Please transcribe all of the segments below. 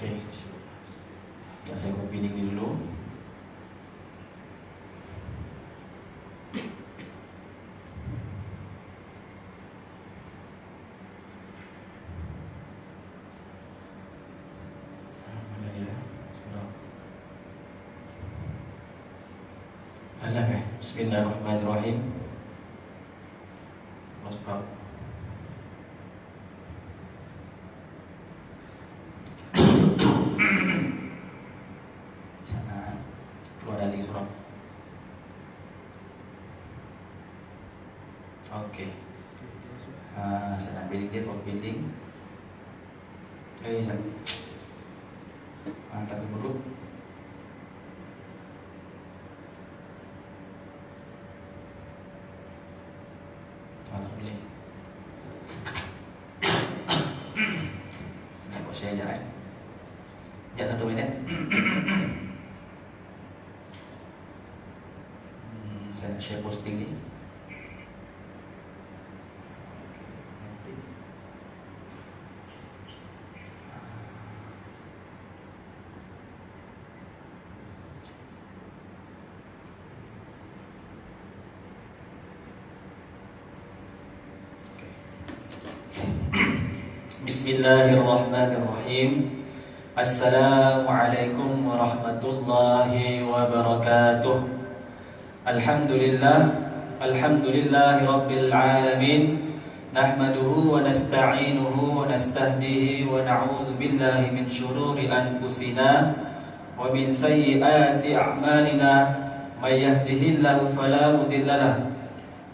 Okey. Tak saya copy link ni dulu. Alam eh. Bismillahirrahmanirrahim. saya posting ini بسم الله الرحمن الرحيم السلام عليكم ورحمة الله وبركاته الحمد لله الحمد لله رب العالمين نحمده ونستعينه ونستهديه ونعوذ بالله من شرور أنفسنا ومن سيئات أعمالنا. من يهده الله فلا مضل له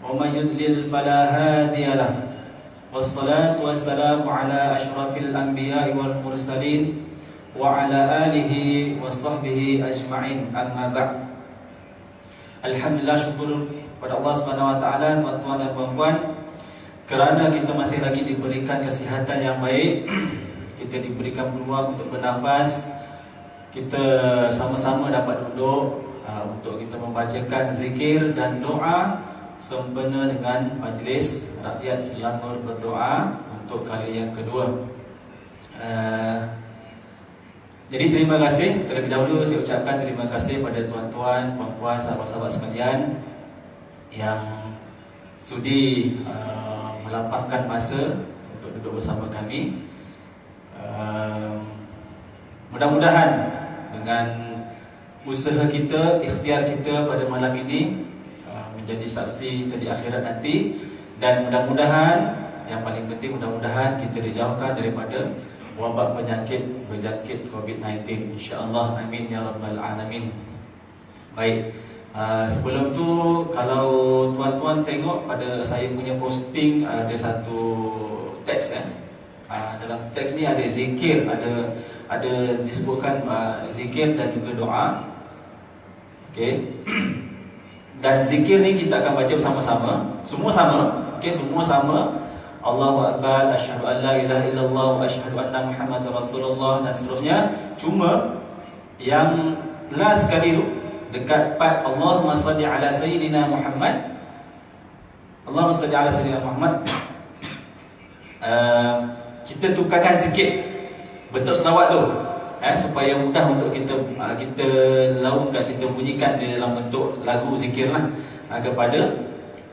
ومن يضلل فلا هادي له. والصلاة والسلام على أشرف الأنبياء والمرسلين وعلى آله وصحبه أجمعين. أما بعد Alhamdulillah syukur pada Allah Subhanahu Wa Taala tuan-tuan dan puan-puan kerana kita masih lagi diberikan kesihatan yang baik kita diberikan peluang untuk bernafas kita sama-sama dapat duduk uh, untuk kita membacakan zikir dan doa sempena dengan majlis rakyat Selangor berdoa untuk kali yang kedua. Uh, jadi terima kasih terlebih dahulu saya ucapkan terima kasih pada tuan-tuan, puan-puan, sahabat-sahabat sekalian yang sudi uh, melapangkan masa untuk duduk bersama kami. Uh, mudah-mudahan dengan usaha kita, ikhtiar kita pada malam ini menjadi saksi di akhirat nanti dan mudah-mudahan yang paling penting mudah-mudahan kita dijauhkan daripada wabak penyakit berjangkit COVID-19 insya-Allah amin ya rabbal alamin. Baik. Uh, sebelum tu kalau tuan-tuan tengok pada saya punya posting ada satu teks kan. Uh, dalam teks ni ada zikir, ada ada disebutkan uh, zikir dan juga doa. Okey. Dan zikir ni kita akan baca bersama-sama Semua sama okay, Semua sama Allahu Akbar Asyhadu an la ilaha illallah Asyhadu anna Muhammad Rasulullah Dan seterusnya. Cuma Yang last sekali tu Dekat part Allahumma salli ala Sayyidina Muhammad. Allahumma salli ala Sayyidina Muhammad. Uh, Kita tukarkan sikit Bentuk selawat tu eh, supaya mudah untuk kita uh, kita laungkan kita bunyikan di dalam bentuk lagu zikir lah uh, kepada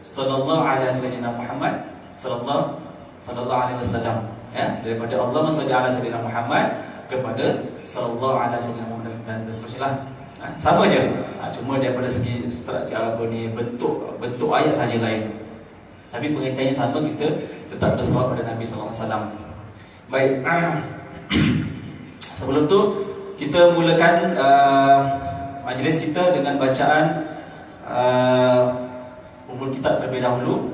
sallallahu alaihi wasallam Muhammad sallallahu sallallahu alaihi wasallam. Ya daripada Allah salli ala sayyidina Muhammad kepada sallallahu alaihi wasallam dan seterusnya ha, sama je. Ha, cuma daripada segi struktur apa ni bentuk bentuk ayat saja lain. Tapi pengertiannya sama kita tetap berselawat pada Nabi sallallahu alaihi wasallam. Baik Sebelum tu kita mulakan uh, majlis kita dengan bacaan uh, umur kitab terlebih dahulu.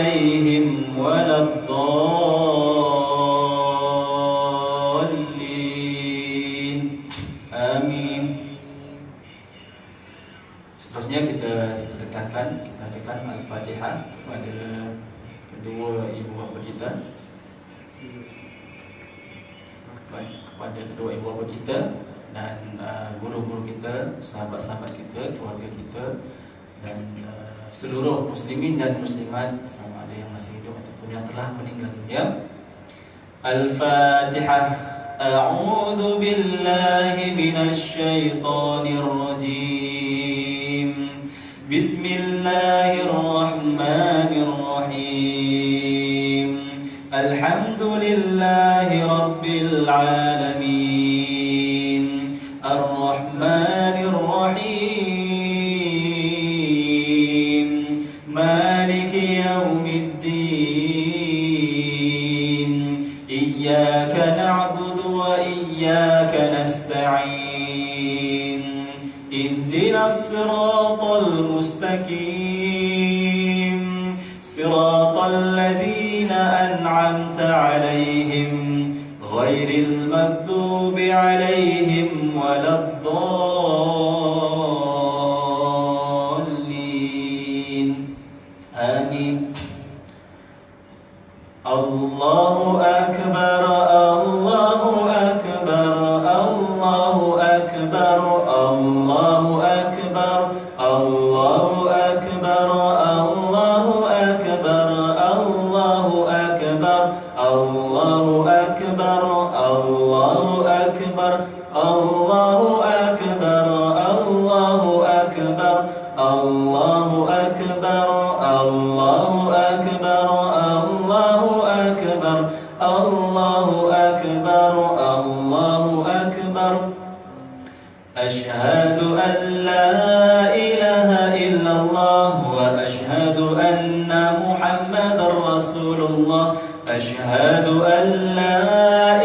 sahabat-sahabat kita, keluarga kita dan uh, seluruh muslimin dan muslimat sama ada yang masih hidup ataupun yang telah meninggal dunia. Al-Fatihah. A'udzu billahi minasy syaithanir rajim. Bismillahirrahmanirrahim. Alhamdulillahi rabbil alamin. الصراط المستقيم. صراط الذين أنعمت عليهم غير المغضوب عليهم ولا الضالين. الله أكبر. أشهد أن لا إله إلا الله وأشهد أن محمد رسول الله. أشهد أن لا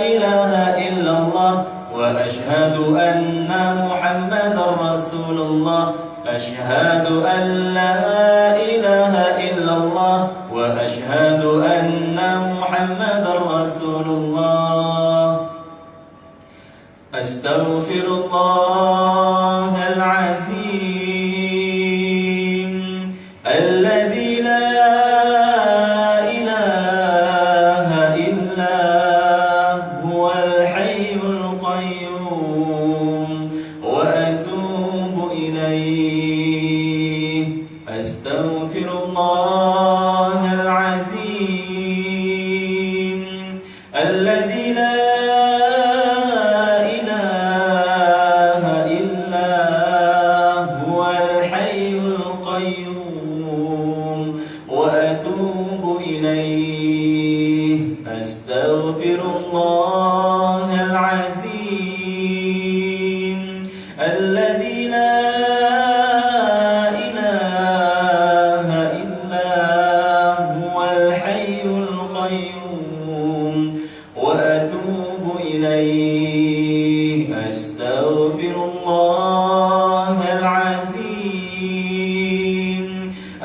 إله إلا الله وأشهد أن محمد رسول الله. أشهد أن لا إله إلا الله وأشهد أن محمد رسول الله. أستغفر الله.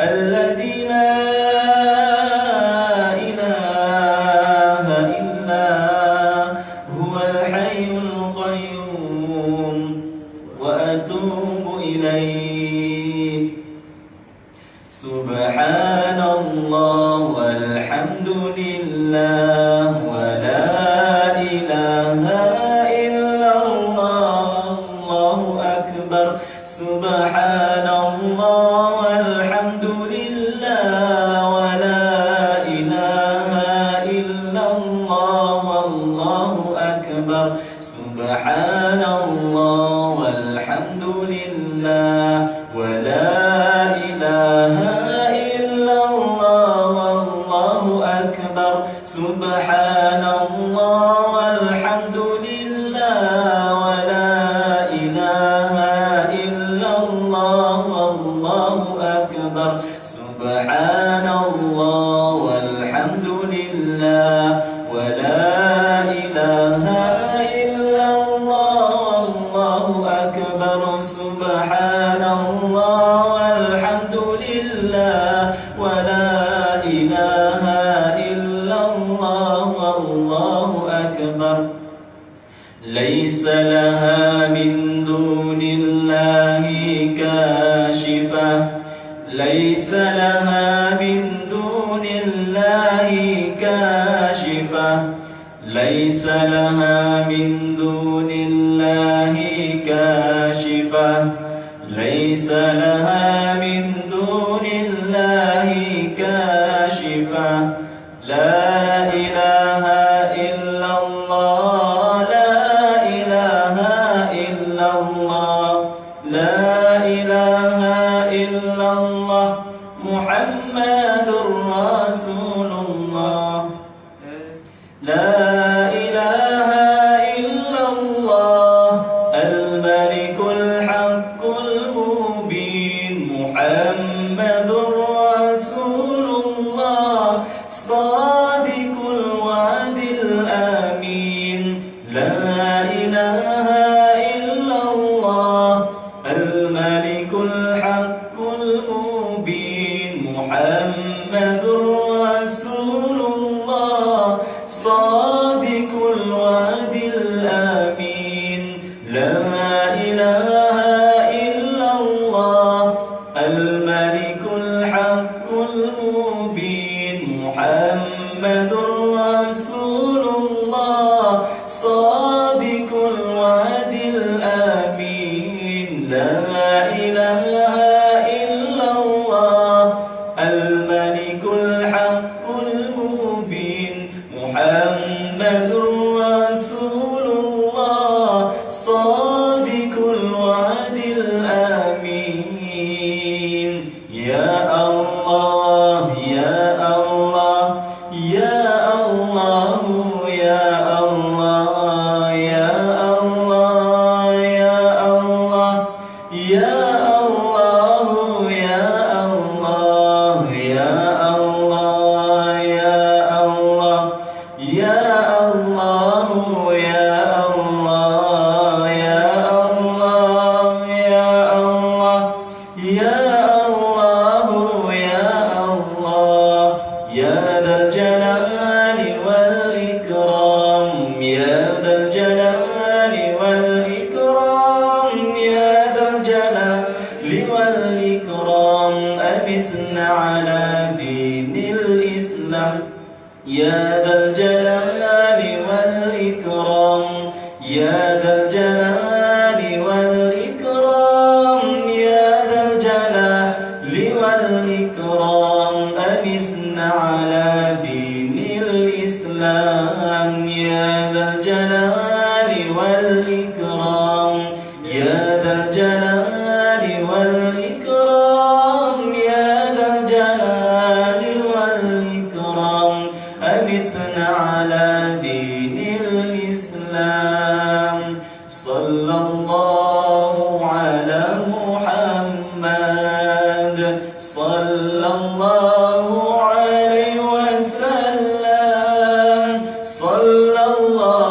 الذي أكبر. سبحان الله. ليس لها من دون الله كاشفة. ليس لها من نعم يا ذا الجلال والإكرام يا ذا الجلال 啊。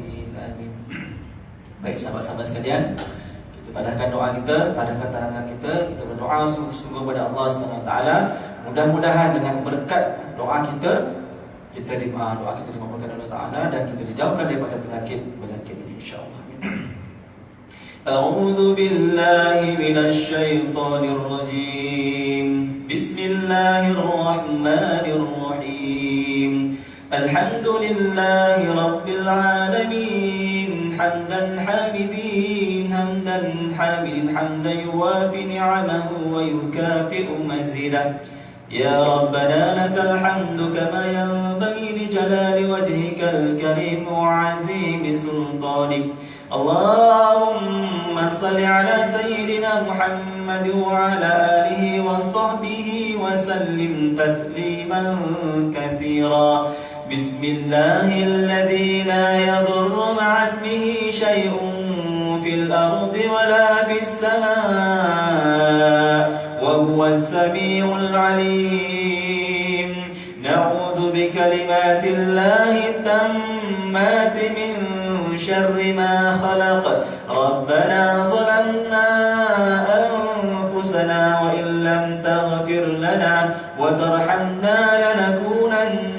Baik sahabat-sahabat sekalian Kita tadahkan doa kita Tadahkan tangan kita Kita berdoa sungguh-sungguh kepada Allah SWT Mudah-mudahan dengan berkat doa kita kita di ah, doa kita dimampukan oleh Ta'ala dan kita dijauhkan daripada penyakit penyakit ini Insya insyaallah. A'udzu billahi minasy syaithanir rajim. Bismillahirrahmanirrahim. Alhamdulillahi rabbil alamin. حمدا حامدين حمدا حامد حمدا يوافي نعمه ويكافئ مزيدا يا ربنا لك الحمد كما ينبغي لجلال وجهك الكريم وعزيم سلطانك اللهم صل على سيدنا محمد وعلى آله وصحبه وسلم تسليما كثيرا. بسم الله الذي لا يضر مع اسمه شيء في الأرض ولا في السماء وهو السميع العليم. نعوذ بكلمات الله التامات من شر ما خلق. ربنا ظلمنا أنفسنا وإن لم تغفر لنا وترحمنا لنكونن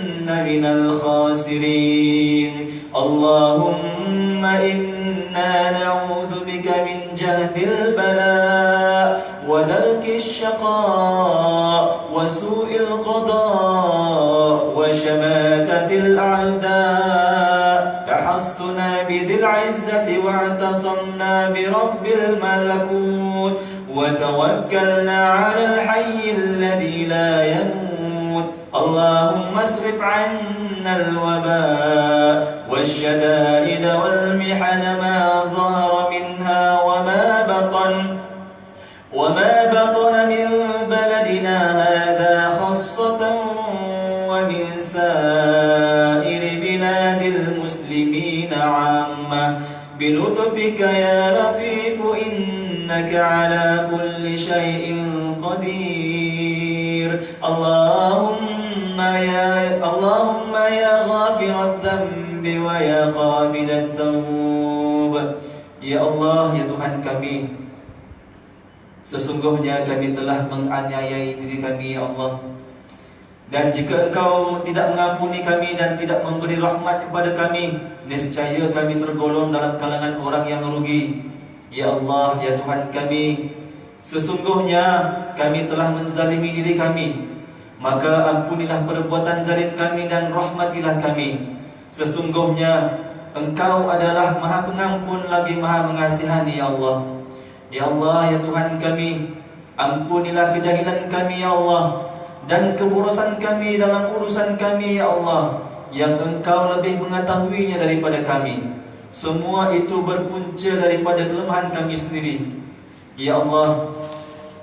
من الخاسرين. اللهم إنا نعوذ بك من جهد البلاء ودرك الشقاء وسوء القضاء وشماتة الأعداء. تحصنا بذي العزة واعتصمنا برب الملكوت. وتوكلنا على الحي الذي لا يموت اللهم اصرف عنا الوباء والشدائد والمحن ما ظهر منها وما بطن وما بطن من بلدنا هذا خاصة ومن سائر بلاد المسلمين عامة. بلطفك يا لطيف إنك على كل شيء ويا قابل التوب يا الله يا Tuhan kami Sesungguhnya kami telah menganiayai diri kami ya Allah Dan jika engkau tidak mengampuni kami dan tidak memberi rahmat kepada kami Nescaya kami tergolong dalam kalangan orang yang rugi Ya Allah, ya Tuhan kami Sesungguhnya kami telah menzalimi diri kami Maka ampunilah perbuatan zalim kami dan rahmatilah kami Sesungguhnya Engkau adalah maha pengampun lagi maha mengasihani ya Allah. Ya Allah, ya Tuhan kami Ampunilah kejahilan kami ya Allah Dan keburusan kami dalam urusan kami ya Allah Yang engkau lebih mengetahuinya daripada kami. Semua itu berpunca daripada kelemahan kami sendiri. Ya Allah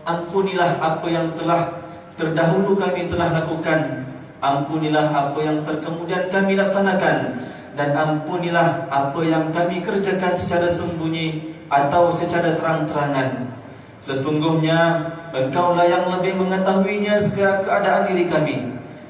Ampunilah apa yang telah terdahulu kami telah lakukan Ampunilah apa yang terkemudian kami laksanakan. Dan ampunilah apa yang kami kerjakan secara sembunyi atau secara terang-terangan. Sesungguhnya Engkaulah yang lebih mengetahuinya segala keadaan diri kami.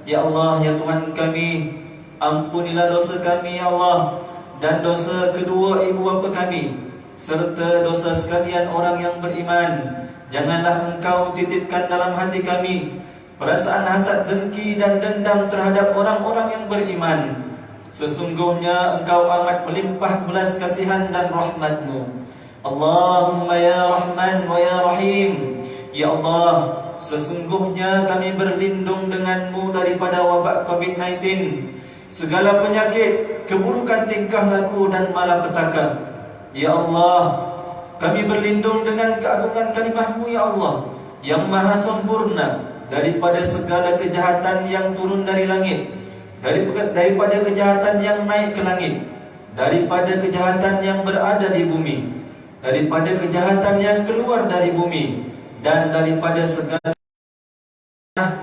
Ya Allah, Ya Tuhan kami Ampunilah dosa kami Ya Allah Dan dosa kedua ibu bapa kami Serta dosa sekalian orang yang beriman. Janganlah engkau titipkan dalam hati kami Perasaan hasad dengki dan dendam terhadap orang-orang yang beriman. Sesungguhnya engkau amat melimpah belas kasihan dan rahmatmu. Allahumma ya Rahman wa ya Rahim. Ya Allah Sesungguhnya kami berlindung denganmu daripada wabak COVID-19 Segala penyakit, keburukan tingkah laku dan malapetaka. Ya Allah Kami berlindung dengan keagungan kalimahmu Ya Allah Yang maha sempurna Daripada segala kejahatan yang turun dari langit Daripada kejahatan yang naik ke langit Daripada kejahatan yang berada di bumi daripada kejahatan yang keluar dari bumi dan daripada segala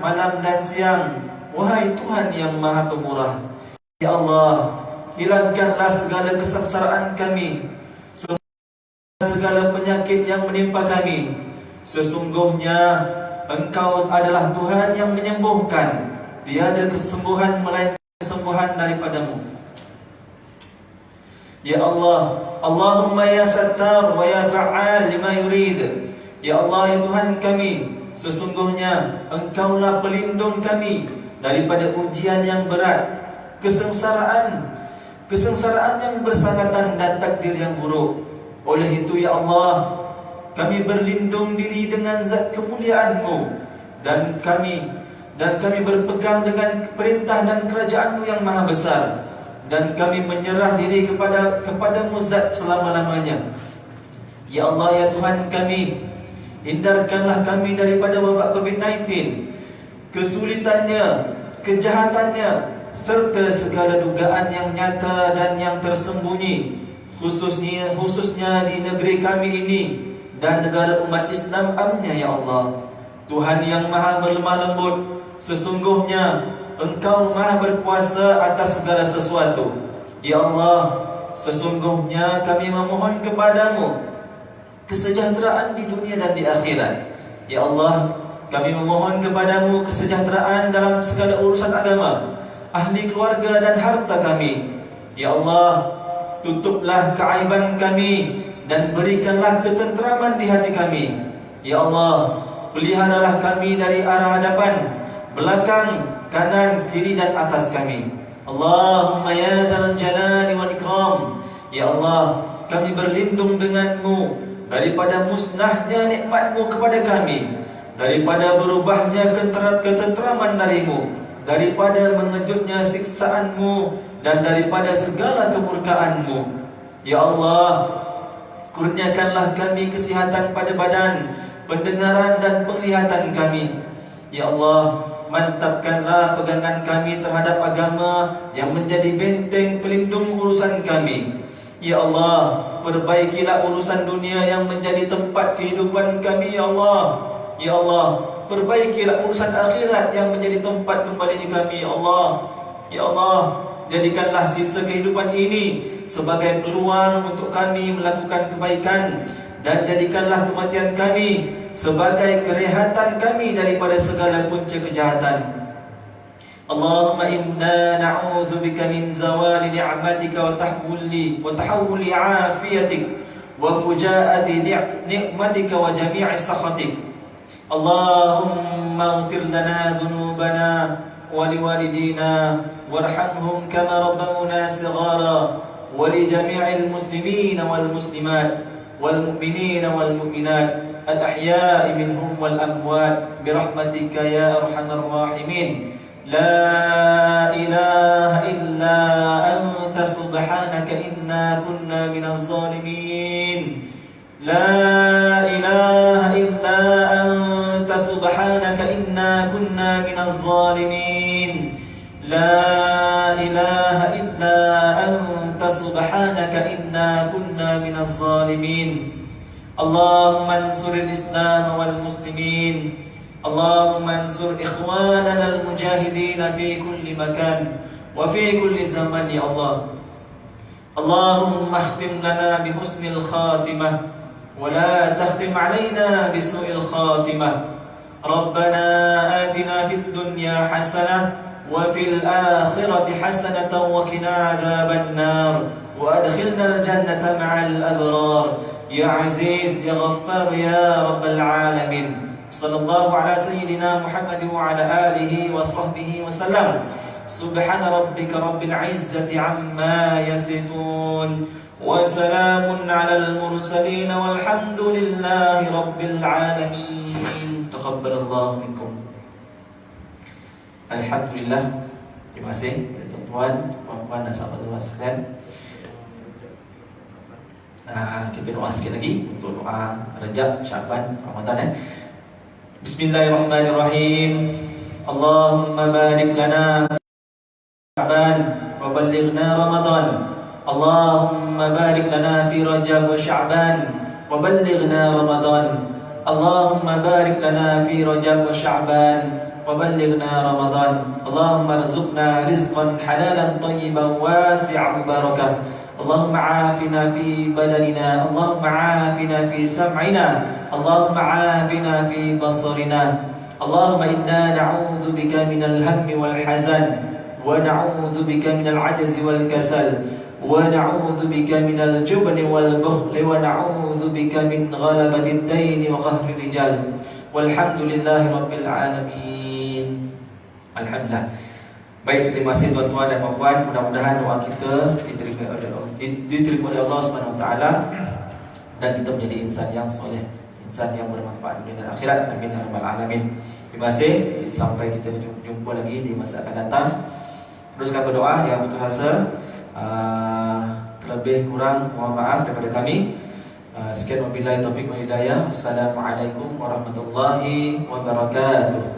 malam dan siang wahai Tuhan yang maha pemurah. Ya Allah hilangkanlah segala kesengsaraan kami segala penyakit yang menimpa kami. Sesungguhnya engkau adalah Tuhan yang menyembuhkan. Tiada kesembuhan melainkan kesembuhan daripadamu. Ya Allah Allahumma ya sattar wa ya fa'al lima yurid. Ya Allah ya Tuhan kami Sesungguhnya Engkaulah pelindung kami Daripada ujian yang berat kesengsaraan kesengsaraan yang bersangatan dan takdir yang buruk. Oleh itu ya Allah, kami berlindung diri dengan zat kemuliaan-Mu. Dan kami dan kami berpegang dengan perintah dan kerajaan-Mu yang maha besar. Dan kami menyerah diri kepada kepada Muzat selama-lamanya. Ya Allah ya Tuhan kami, hindarkanlah kami daripada wabak COVID-19, kesulitannya, kejahatannya, serta segala dugaan yang nyata dan yang tersembunyi khususnya khususnya di negeri kami ini dan negara umat Islam amnya ya Allah. Tuhan yang maha berlemah lembut sesungguhnya engkau maha berkuasa atas segala sesuatu. Ya Allah sesungguhnya kami memohon kepadamu kesejahteraan di dunia dan di akhirat. Ya Allah kami memohon kepadamu kesejahteraan dalam segala urusan agama ahli keluarga dan harta kami. Ya Allah, tutuplah keaiban kami dan berikanlah ketenteraman di hati kami. Ya Allah, peliharalah kami dari arah hadapan, belakang, kanan, kiri dan atas kami. Allahumma ya dal jalali wal ikram. Ya Allah, kami berlindung denganmu daripada musnahnya nikmatmu kepada kami, daripada berubahnya ketenteraman darimu daripada mengejutnya siksaanmu dan daripada segala kemurkaanmu. Ya Allah, kurniakanlah kami kesihatan pada badan, pendengaran dan penglihatan kami. Ya Allah, mantapkanlah pegangan kami terhadap agama yang menjadi benteng pelindung urusan kami. Ya Allah, perbaikilah urusan dunia yang menjadi tempat kehidupan kami, Ya Allah. Ya Allah, perbaikilah urusan akhirat yang menjadi tempat kembali kami ya Allah ya Allah jadikanlah sisa kehidupan ini sebagai peluang untuk kami melakukan kebaikan dan jadikanlah kematian kami sebagai kerehatan kami daripada segala punca kejahatan. Allahumma inna na'udzubika min zawali ni'matika wa tahwuli wa tahwuli 'afiyatik wa fujaati ni'matika wa jami'i sakhatik. Allahumma ighfir lana dhunubana wa liwalidina warhamhum kama rabbawna sighara ولجميع المسلمين والمسلمات والمؤمنين والمؤمنات الأحياء منهم والأموات برحمتك يا أرحم الراحمين. لا إله إلا أنت سبحانك إنا كنا من الظالمين. لا إله إلا أنت سبحانك إنا كنا من الظالمين. لا إله إلا أنت سبحانك إنا كنا من الظالمين. اللهم انصر الإسلام والمسلمين. اللهم انصر إخواننا المجاهدين في كل مكان وفي كل زمن يا الله. اللهم اختم لنا بحسن الخاتمة ولا تختم علينا بسوء الخاتمة. ربنا آتنا في الدنيا حسنة وفي الآخرة حسنة وقنا عذاب النار وأدخلنا الجنة مع الأبرار. يا عزيز يا غفار يا رب العالمين. صلى الله على سيدنا محمد وعلى آله وصحبه وسلم. سبحان ربك رب العزة عما يصفون. وسلام على المرسلين والحمد لله رب العالمين. taqabbalallahu minkum. Alhamdulillah. Terima kasih kepada tuan-tuan, puan-puan dan sahabat-sahabat sekalian. Ah, kita doa sikit lagi untuk doa rejab, syaban, ramadhan eh. Bismillahirrahmanirrahim. Allahumma barik lana syaban wa balighna ramadhan Allahumma barik lana fi rajab wa sya'ban wa balighna ramadhan Allahumma barik lana fi rajab wa sya'ban وبلغنا رمضان. اللهم ارزقنا رزقا حلالا طيبا واسعا مباركا. اللهم عافنا في بدننا. اللهم عافنا في سمعنا. اللهم عافنا في بصرنا. اللهم إنا نعوذ بك من الهم والحزن ونعوذ بك من العجز والكسل ونعوذ بك من الجبن والبخل ونعوذ بك من غلبة الدين وقهر الرجال. والحمد لله رب العالمين. Alhamdulillah. Baik, terima kasih tuan-tuan dan puan-puan. Mudah-mudahan doa kita diterima oleh Allah Diterima oleh Allah SWT Dan kita menjadi insan yang soleh Insan yang bermanfaat dunia dan akhirat. Amin, ya Rabbal Alamin. Terima kasih. Sampai kita jumpa lagi di masa akan datang. Teruskan berdoa yang betul rasa. Ah, terlebih kurang mohon maaf daripada kami. Ah, sekian wabillahi taufiq wa hidayah. Assalamualaikum warahmatullahi wabarakatuh.